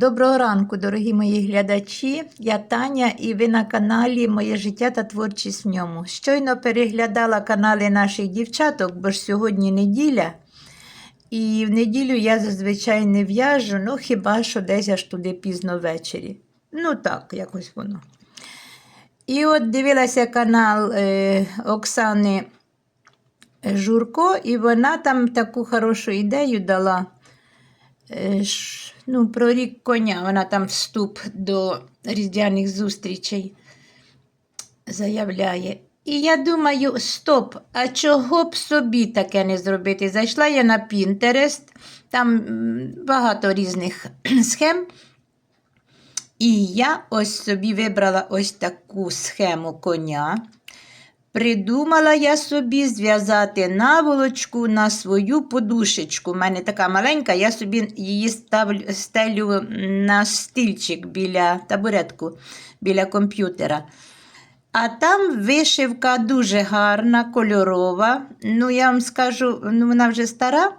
Доброго ранку, дорогі мої глядачі. Я Таня і ви на каналі Моє життя та творчість в ньому. Щойно переглядала канали наших дівчаток, бо ж сьогодні неділя. І в неділю я зазвичай не в'яжу, ну хіба що десь аж туди пізно ввечері. Ну так, якось воно. І от дивилася канал е, Оксани Журко, і вона там таку хорошу ідею дала. Ну, про рік коня. Вона там вступ до різдвяних зустрічей заявляє. І я думаю, стоп, а чого б собі таке не зробити? Зайшла я на Pinterest, там багато різних схем. І я ось собі вибрала ось таку схему коня. Придумала я собі зв'язати наволочку на свою подушечку. У мене така маленька, я собі її ставлю, стелю на стільчик біля табуретку, біля комп'ютера. А там вишивка дуже гарна, кольорова. Ну, я вам скажу, ну, вона вже стара.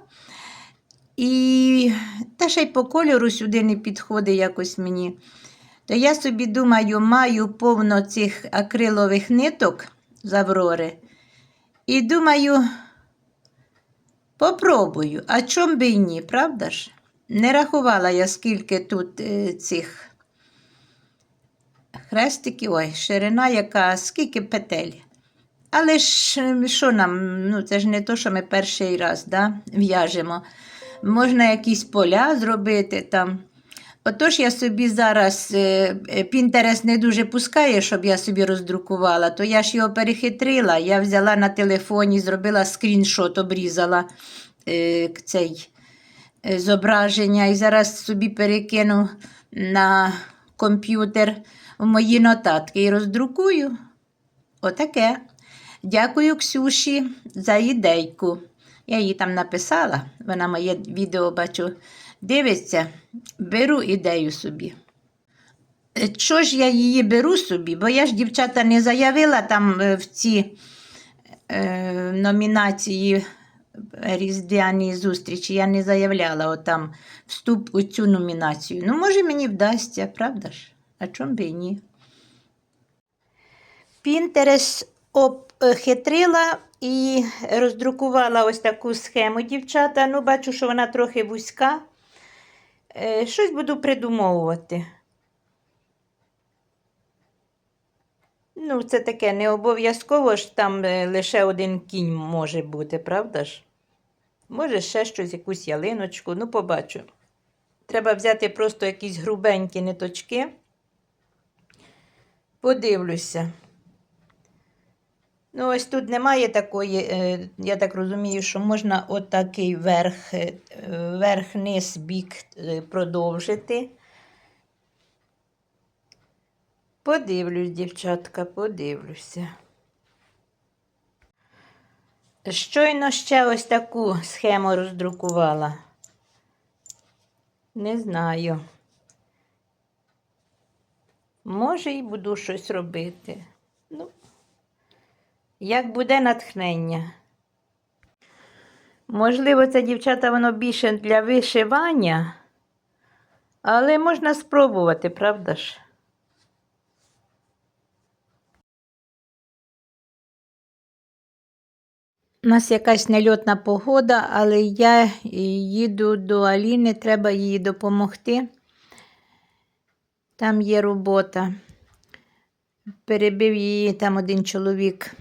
І та ще й по кольору сюди не підходить якось мені. То я собі думаю, маю повно цих акрилових ниток з Аврори. І думаю, попробую, а чом би й ні, правда ж? Не рахувала я, скільки тут е, цих хрестиків, ой, ширина яка, скільки петель. Але ж що нам, ну це ж не то, що ми перший раз да, в'яжемо. Можна якісь поля зробити там. Отож я собі зараз е, не дуже пускає, щоб я собі роздрукувала, то я ж його перехитрила. Я взяла на телефоні, зробила скріншот, обрізала е, цей е, зображення і зараз собі перекину на комп'ютер в мої нотатки і роздрукую. Отаке. Дякую Ксюші за ідейку. Я їй там написала, вона моє відео бачу, дивиться, беру ідею собі. Е, Чого ж я її беру собі? Бо я ж дівчата не заявила там е, в ці е, номінації Різдвяні зустрічі. Я не заявляла отам вступ у цю номінацію. Ну, може, мені вдасться, правда ж? А чому би і ні? Пінтерес обхитрила і роздрукувала ось таку схему, дівчата. Ну, бачу, що вона трохи вузька. Е, Щось буду придумовувати. Ну, це таке не обов'язково ж там е, лише один кінь може бути, правда ж? Може, ще щось, якусь ялиночку, ну, побачу. Треба взяти просто якісь грубенькі ниточки. Подивлюся. Ну, ось тут немає такої, е, я так розумію, що можна отакий верх, е, верх-низ бік е, продовжити. Подивлюсь, дівчатка, подивлюся. Щойно ще ось таку схему роздрукувала. Не знаю. Може, і буду щось робити. Як буде натхнення. Можливо, це дівчата воно більше для вишивання, але можна спробувати, правда ж? У нас якась нельотна погода, але я їду до Аліни, треба їй допомогти. Там є робота. Перебив її там один чоловік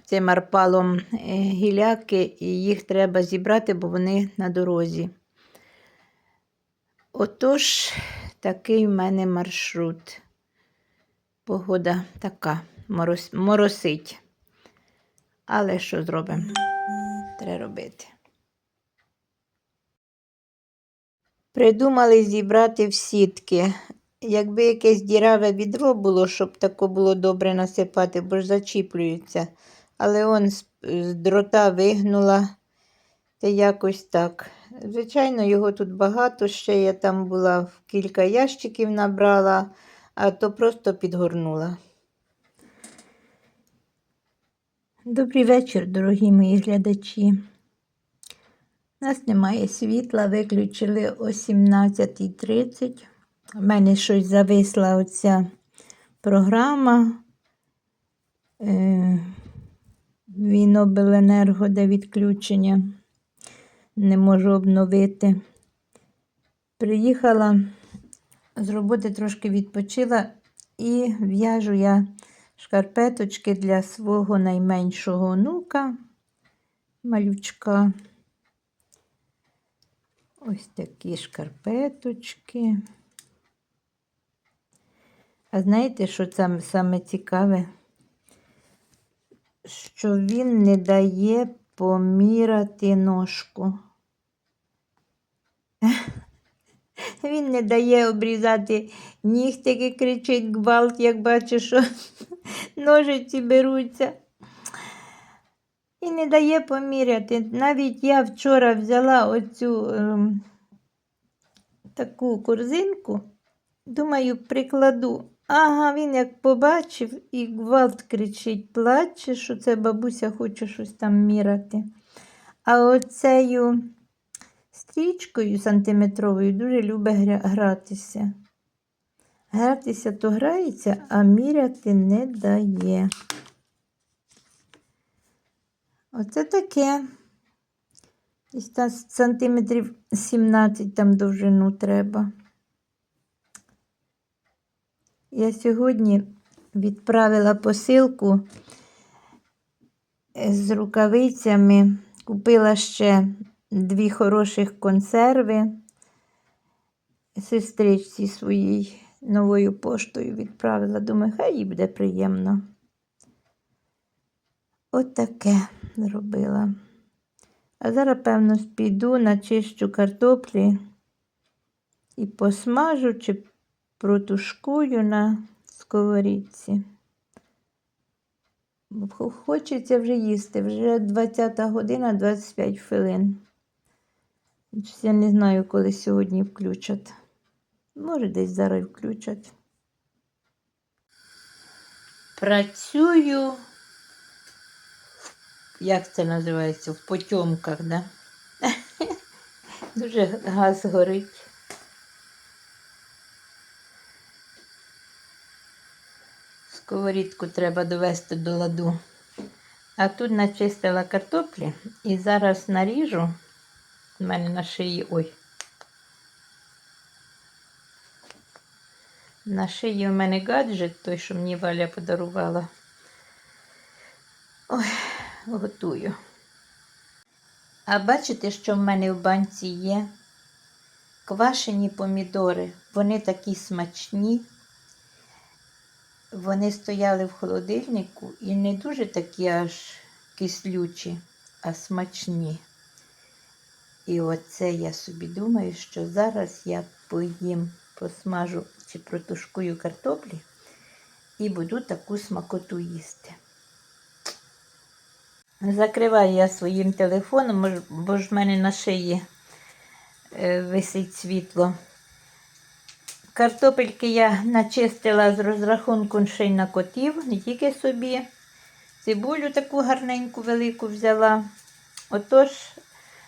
цим арпалом е, гіляки, і їх треба зібрати, бо вони на дорозі. Отож, такий в мене маршрут. Погода така, мороз, моросить. Але що зробимо? Треба робити. Придумали зібрати в сітки. Якби якесь діраве відро було, щоб тако було добре насипати, бо ж зачіплюються. Але он з, дрота вигнула. Та якось так. Звичайно, його тут багато. Ще я там була в кілька ящиків набрала, а то просто підгорнула. Добрий вечір, дорогі мої глядачі. У нас немає світла, виключили о 17.30. У мене щось зависла оця програма. Е, Вінобленерго, де відключення. Не можу обновити. Приїхала з роботи трошки відпочила і в'яжу я шкарпеточки для свого найменшого онука, малючка. Ось такі шкарпеточки. А знаєте, що там саме цікаве? Що він не дає поміряти ножку. Він не дає обрізати нігтики, кричить гвалт, як бачиш, що ножиці беруться. І не дає поміряти. Навіть я вчора взяла оцю ем, таку корзинку, думаю, прикладу. Ага, він як побачив і гвалт кричить, плаче, що це бабуся хоче щось там міряти. А оцею стрічкою сантиметровою дуже любить гратися. Гратися то грається, а міряти не дає. Оце таке. Десь сантиметрів 17 там довжину треба. Я сьогодні відправила посилку е, з рукавицями. Купила ще дві хороших консерви сестричці своїй новою поштою відправила. Думаю, хай їй буде приємно. От таке зробила. А зараз, певно, піду, начищу картоплі і посмажу чи протушкую на сковорідці. Хочеться вже їсти. Вже 20 година 25 хвилин. Я не знаю, коли сьогодні включать. Може, десь зараз включать. Працюю, як це називається, в потьомках, да? Дуже газ горить. Сковорідку треба довести до ладу. А тут начистила картоплі і зараз наріжу. У мене на шиї ой. На шиї у мене гаджет, той, що мені Валя подарувала. Ой, готую. А бачите, що в мене в банці є? Квашені помідори. Вони такі смачні. Вони стояли в холодильнику і не дуже такі аж кислючі, а смачні. І оце я собі думаю, що зараз я поїм, посмажу чи протушкую картоплі і буду таку смакоту їсти. Закриваю я своїм телефоном, бо ж в мене на шиї е, висить світло. Картопельки я начистила з розрахунку ще й на котів, не тільки собі. Цибулю таку гарненьку велику взяла. Отож,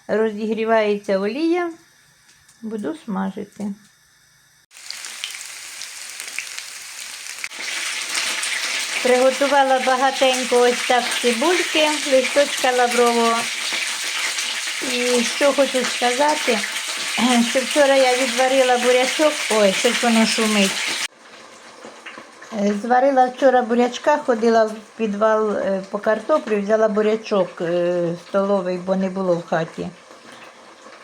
розігрівається олія, буду смажити. Приготувала багатенько ось так цибульки, листочка лаврового. І що хочу сказати, що вчора я відварила бурячок, ой, щось воно шумить. Е, Зварила вчора бурячка, ходила в підвал е, по картоплю, взяла бурячок е, столовий, бо не було в хаті.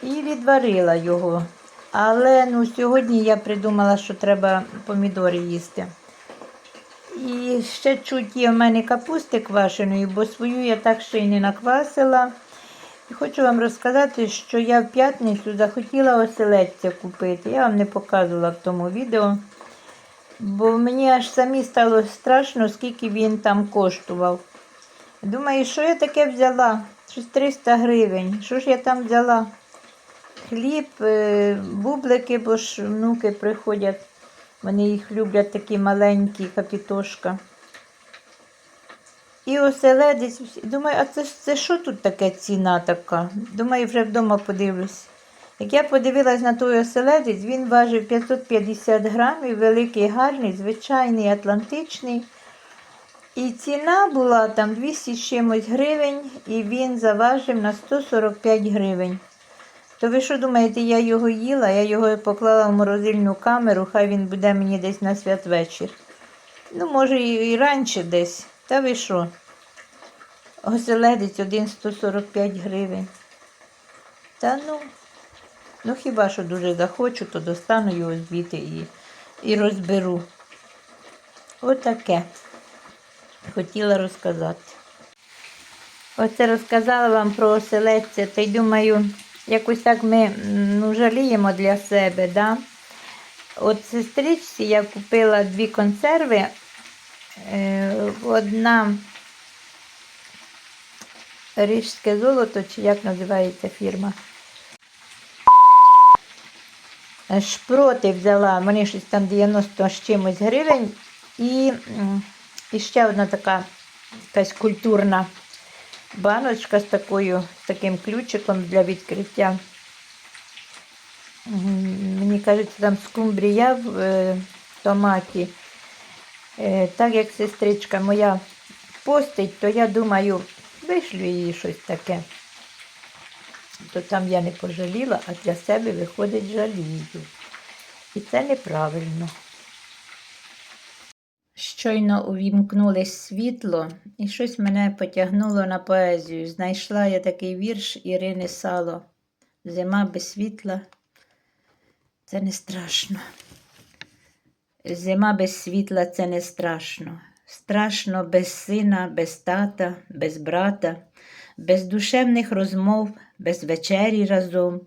І відварила його. Але ну, сьогодні я придумала, що треба помідори їсти. І ще чуть є в мене капусти квашеної, бо свою я так ще й не наквасила. І хочу вам розказати, що я в п'ятницю захотіла оселедця купити. Я вам не показувала в тому відео. Бо мені аж самі стало страшно, скільки він там коштував. Думаю, що я таке взяла? Щось 300 гривень. Що ж я там взяла? Хліб, е, бублики, бо ж внуки приходять. Вони їх люблять такі маленькі, капітошка. І оселедець. Думаю, а це, це що тут таке ціна така? Думаю, вже вдома подивлюсь. Як я подивилась на той оселедець, він важив 550 грамів, великий, гарний, звичайний, атлантичний. І ціна була там 200 з чимось гривень, і він заважив на 145 гривень. То ви що думаєте, я його їла, я його поклала в морозильну камеру, хай він буде мені десь на святвечір. Ну, може, і, раніше десь. Та ви що? Оселедець один 145 гривень. Та ну, ну хіба що дуже захочу, то достану його звідти і, і розберу. Отаке. Хотіла розказати. Оце розказала вам про оселедця, та й думаю, якось так ми ну, жаліємо для себе. Да? От сестричці я купила дві консерви. Е, одна Рижське золото, чи як називається фірма. Е, Шпроти взяла, вони щось там 90 з чимось гривень. І, і ще одна така якась культурна баночка з такою, з таким ключиком для відкриття. Мені кажуть, там скумбрія в е, томаті. Е, Так як сестричка моя постить, то я думаю, вишлю їй щось таке. То там я не пожаліла, а для себе виходить жалію. І це неправильно. Щойно увімкнули світло, і щось мене потягнуло на поезію. Знайшла я такий вірш Ірини Сало. Зима без світла. Це не страшно. Зима без світла це не страшно. Страшно без сина, без тата, без брата, без душевних розмов, без вечері разом,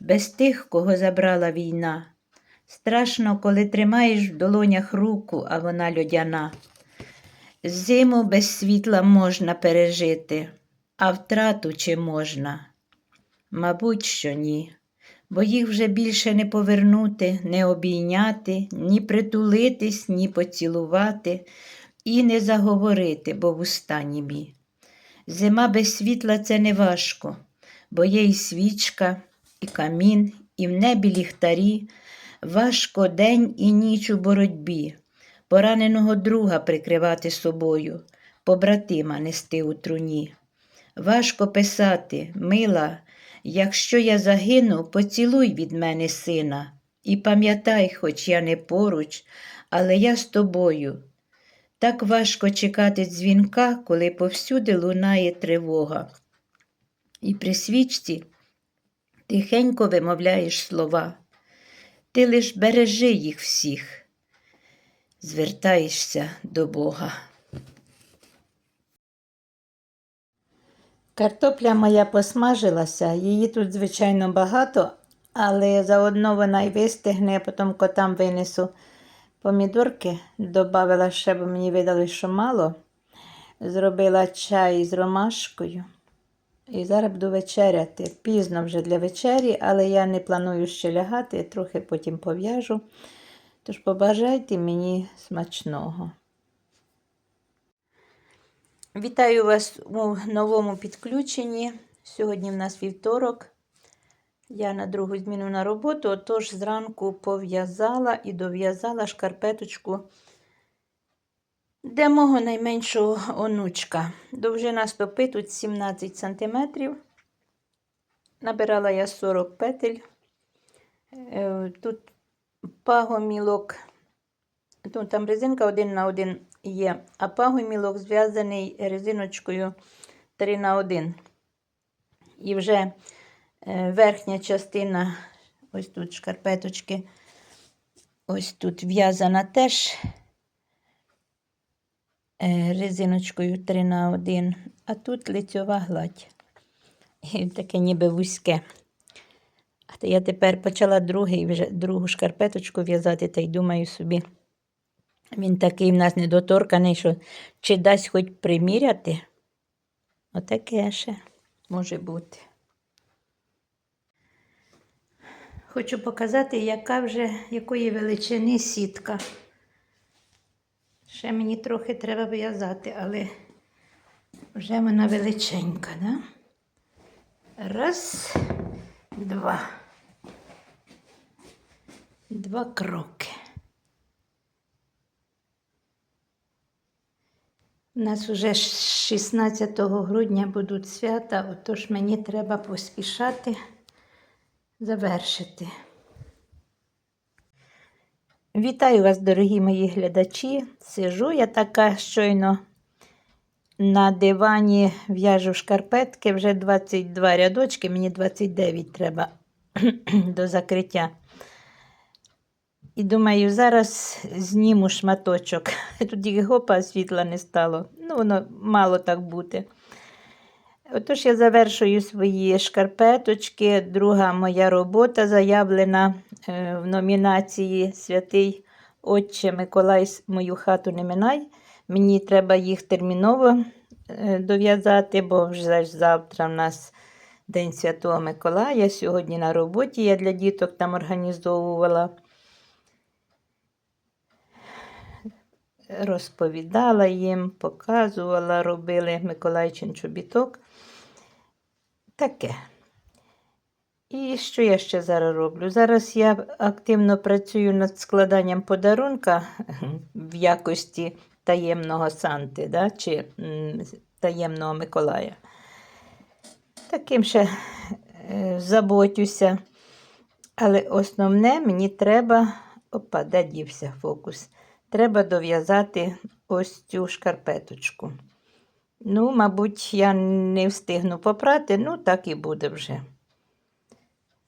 без тих, кого забрала війна. Страшно, коли тримаєш в долонях руку, а вона льодяна. Зиму без світла можна пережити, а втрату чи можна? Мабуть, що ні, бо їх вже більше не повернути, не обійняти, ні притулитись, ні поцілувати і не заговорити, бо вуста німі. Зима без світла це не важко, бо є і свічка, і камін, і в небі ліхтарі. Важко день і ніч у боротьбі, пораненого друга прикривати собою, побратима нести у труні. Важко писати, мила, якщо я загину, поцілуй від мене сина, і пам'ятай, хоч я не поруч, але я з тобою. Так важко чекати дзвінка, коли повсюди лунає тривога. І при свічці тихенько вимовляєш слова. Ти лиш бережи їх всіх, звертаєшся до Бога. Картопля моя посмажилася, її тут, звичайно, багато, але заодно вона й вистигне, я потім котам винесу помідорки, додавила ще, бо мені видали, що мало. Зробила чай з ромашкою. І зараз буду вечеряти. Пізно вже для вечері, але я не планую ще лягати, трохи потім пов'яжу. Тож побажайте мені смачного. Вітаю вас у новому підключенні. Сьогодні в нас вівторок. Я на другу зміну на роботу, отож зранку пов'язала і дов'язала шкарпеточку для мого найменшого онучка. Довжина стопи тут 17 см. Набирала я 40 петель. Е, Тут пагомілок, тут там резинка один на один є, а пагомілок зв'язаний резиночкою 3 на 1. І вже е, верхня частина, ось тут шкарпеточки, ось тут в'язана теж е, резиночкою 3 на 1, а тут лицьова гладь. І таке ніби вузьке. А я тепер почала другий, вже другу шкарпеточку в'язати, та й думаю собі. Він такий в нас недоторканий, що чи дасть хоч приміряти. Отаке ще може бути. Хочу показати, яка вже, якої величини сітка. Ще мені трохи треба в'язати, але вже вона величенька, да? Раз, два. Два кроки. У нас уже 16 грудня будуть свята, отож мені треба поспішати завершити. Вітаю вас, дорогі мої глядачі. Сижу я така щойно на дивані в'яжу шкарпетки, вже 22 рядочки, мені 29 треба до закриття. І думаю, зараз зніму шматочок. Тільки гопа світла не стало. Ну, воно мало так бути. Отож я завершую свої шкарпеточки. Друга моя робота заявлена е, в номінації Святий Отче Миколай мою хату не минай. Мені треба їх терміново е, дов'язати, бо вже завтра в нас День Святого Миколая. Сьогодні на роботі я для діток там організовувала. Розповідала їм, показувала, робили Миколайчин чобіток. Таке. І що я ще зараз роблю? Зараз я активно працюю над складанням подарунка в якості таємного Санти, да? чи таємного Миколая. Таким ще е, заботюся. Але основне мені треба. Опа, де дівся фокус. Треба дов'язати ось цю шкарпеточку. Ну, мабуть, я не встигну попрати, ну так і буде вже.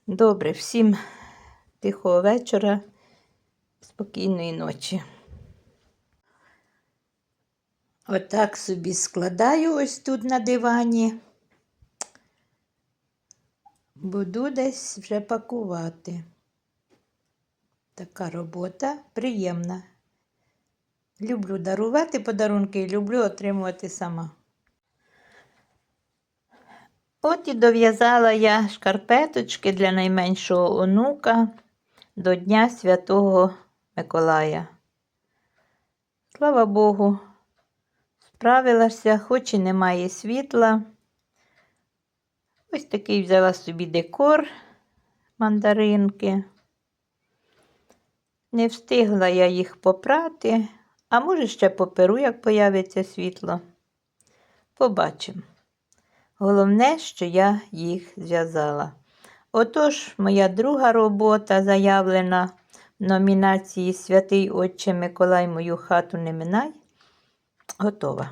Добре, всім тихого вечора, спокійної ночі. Отак собі складаю ось тут на дивані. Буду десь вже пакувати. Така робота приємна. Люблю дарувати подарунки і люблю отримувати сама. От і дов'язала я шкарпеточки для найменшого онука до Дня Святого Миколая. Слава Богу, справилася, хоч і немає світла. Ось такий взяла собі декор мандаринки. Не встигла я їх попрати, а може ще поперу, як появиться світло. Побачимо. Головне, що я їх зв'язала. Отож, моя друга робота, заявлена в номінації Святий Отче Миколай мою хату не минай, готова.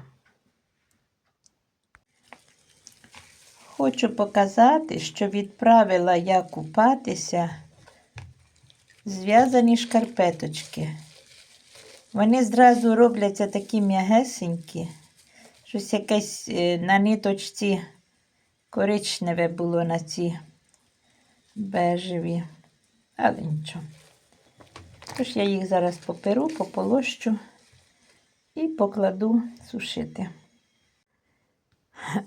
Хочу показати, що відправила я купатися зв'язані шкарпеточки. Вони зразу робляться такі м'ягесенькі. Щось якесь е, на ниточці коричневе було на ці бежеві, але нічого. Тож я їх зараз поперу, пополощу і покладу сушити.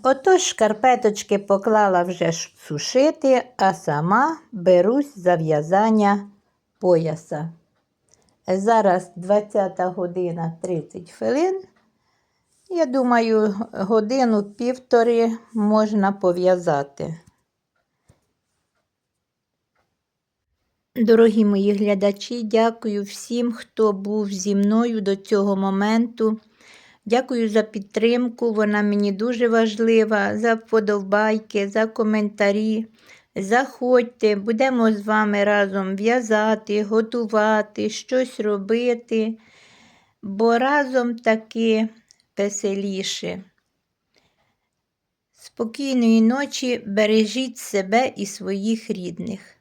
Отож шкарпеточки поклала вже сушити, а сама берусь за в'язання пояса. Зараз 20 година 30 хвилин. Я думаю, годину півтори можна пов'язати. Дорогі мої глядачі, дякую всім, хто був зі мною до цього моменту. Дякую за підтримку, вона мені дуже важлива, за вподобайки, за коментарі. Заходьте, будемо з вами разом в'язати, готувати, щось робити, бо разом таки веселіше. Спокійної ночі бережіть себе і своїх рідних.